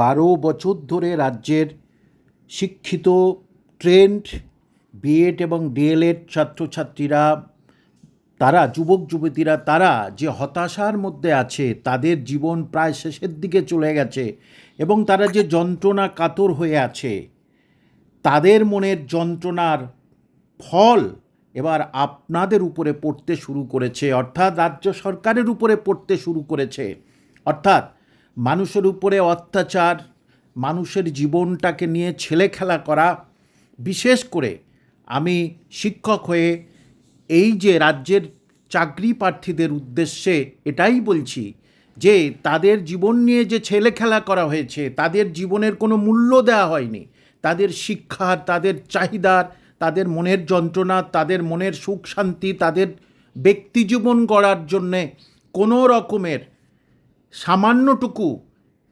বারো বছর ধরে রাজ্যের শিক্ষিত ট্রেন্ড বিএড এবং ডিএলএড ছাত্রছাত্রীরা, তারা, যুবক, যুবতীরা, তারা যে হতাশার মধ্যে আছে, তাদের জীবন প্রায় শেষের দিকে চলে গেছে এবং তারা যে যন্ত্রণা কাতর হয়ে আছে, তাদের মনের যন্ত্রণার ফল এবার আপনাদের উপরে পড়তে শুরু করেছে, অর্থাৎ রাজ্য সরকারের উপরে পড়তে শুরু করেছে। অর্থাৎ মানুষের উপরে অত্যাচার, মানুষের জীবনটাকে নিয়ে ছেলে খেলা করা, বিশেষ করে আমি শিক্ষক হয়ে এই যে রাজ্যের চাকরি প্রার্থীদের উদ্দেশ্যে এটাই বলছি যে তাদের জীবন নিয়ে যে ছেলে খেলা করা হয়েছে, তাদের জীবনের কোনো মূল্য দেওয়া হয়নি। তাদের শিক্ষার, তাদের চাহিদার, তাদের মনের যন্ত্রণা, তাদের মনের সুখ শান্তি, তাদের ব্যক্তি জীবন গড়ার জন্যে কোনো রকমের সামান্যটুকু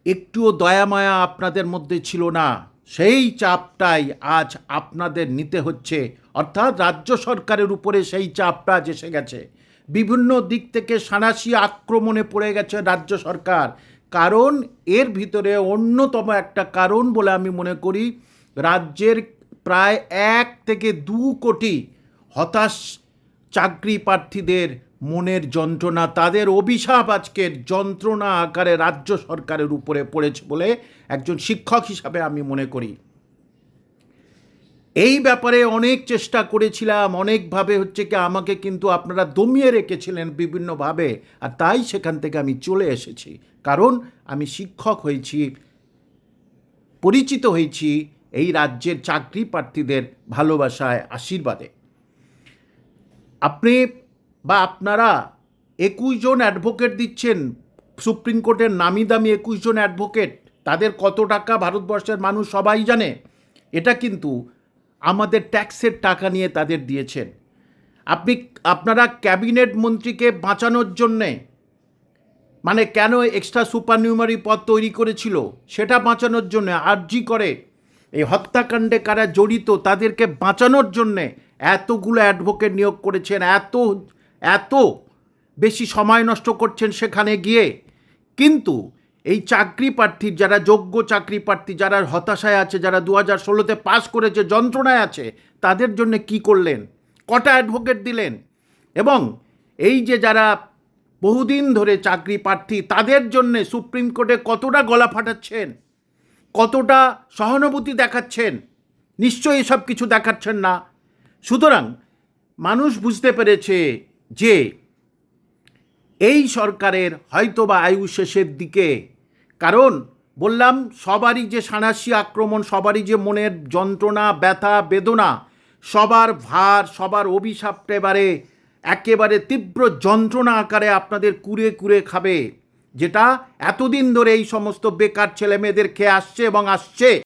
একটুও দয়ামায়া আপনাদের মধ্যে ছিল না। সেই চাপটাই আজ আপনাদের নিতে হচ্ছে। অর্থাৎ রাজ্য সরকারের উপরে সেই চাপটা আজ এসে গেছে। বিভিন্ন দিক থেকে সাঁড়াশি আক্রমণে পড়ে গেছে রাজ্য সরকার। কারণ এর ভিতরে অন্যতম একটা কারণ বলে আমি মনে করি, রাজ্যের প্রায় এক থেকে দু কোটি হতাশ চাকরি প্রার্থীদের মনের যন্ত্রণা, তাদের অভিশাপ আজকের যন্ত্রণা আকারে রাজ্য সরকারের উপরে পড়েছে বলে একজন শিক্ষক হিসাবে আমি মনে করি। এই ব্যাপারে অনেক চেষ্টা করেছিলাম, অনেকভাবে হচ্ছে কি আমাকে কিন্তু আপনারা দমিয়ে রেখেছিলেন বিভিন্নভাবে, আর তাই সেখান থেকে আমি চলে এসেছি। কারণ আমি শিক্ষক হয়েছি, পরিচিত হয়েছি এই রাজ্যের চাকরি প্রার্থীদের ভালোবাসায়, আশীর্বাদে। আপনি বা আপনারা একুশ জন অ্যাডভোকেট দিচ্ছেন, সুপ্রিম কোর্টের নামি দামি একুশ জন অ্যাডভোকেট তাদের কত টাকা ভারতবর্ষের মানুষ সবাই জানে? এটা কিন্তু আমাদের ট্যাক্সের টাকা নিয়ে তাদের দিয়েছেন। আপনি, আপনারা ক্যাবিনেট মন্ত্রীকে বাঁচানোর জন্যে মানে কেন এক্সট্রা সুপার নিউমারি পদ তৈরি করেছিল, সেটা বাঁচানোর জন্য আর্জি করে, এই হত্যাকাণ্ডে কারা জড়িত, তাদেরকে বাঁচানোর জন্যে এতগুলো অ্যাডভোকেট নিয়োগ করেছেন, এত এত বেশি সময় নষ্ট করছেন সেখানে গিয়ে। কিন্তু এই চাকরি প্রার্থীর যারা যোগ্য চাকরি প্রার্থী, যারা হতাশায় আছে, যারা দু হাজার ষোলোতে পাস করেছে, যন্ত্রণায় আছে, তাদের জন্য কি করলেন? কটা অ্যাডভোকেট দিলেন? এবং এই যে যারা বহুদিন ধরে চাকরি প্রার্থী, তাদের জন্যে সুপ্রিম কোর্টে কতটা গলা ফাটাচ্ছেন? কতটা সহানুভূতি দেখাচ্ছেন? নিশ্চয়ই সব কিছু দেখাচ্ছেন না। সুতরাং মানুষ বুঝতে পেরেছে যে এই সরকারের হয়তোবা আয়ু শেষের দিকে, কারণ বললাম সবারই যে সাঁড়াশি আক্রমণ, সবারই যে মনের যন্ত্রণা, ব্যথা, বেদনা, সবার ভার, সবার অভিশাপ এবারে একেবারে তীব্র যন্ত্রণা আকারে আপনাদের কুড়ে কুড়ে খাবে, যেটা এতদিন ধরে এই সমস্ত বেকার ছেলে মেয়েদের খেয়ে আসছে এবং আসছে।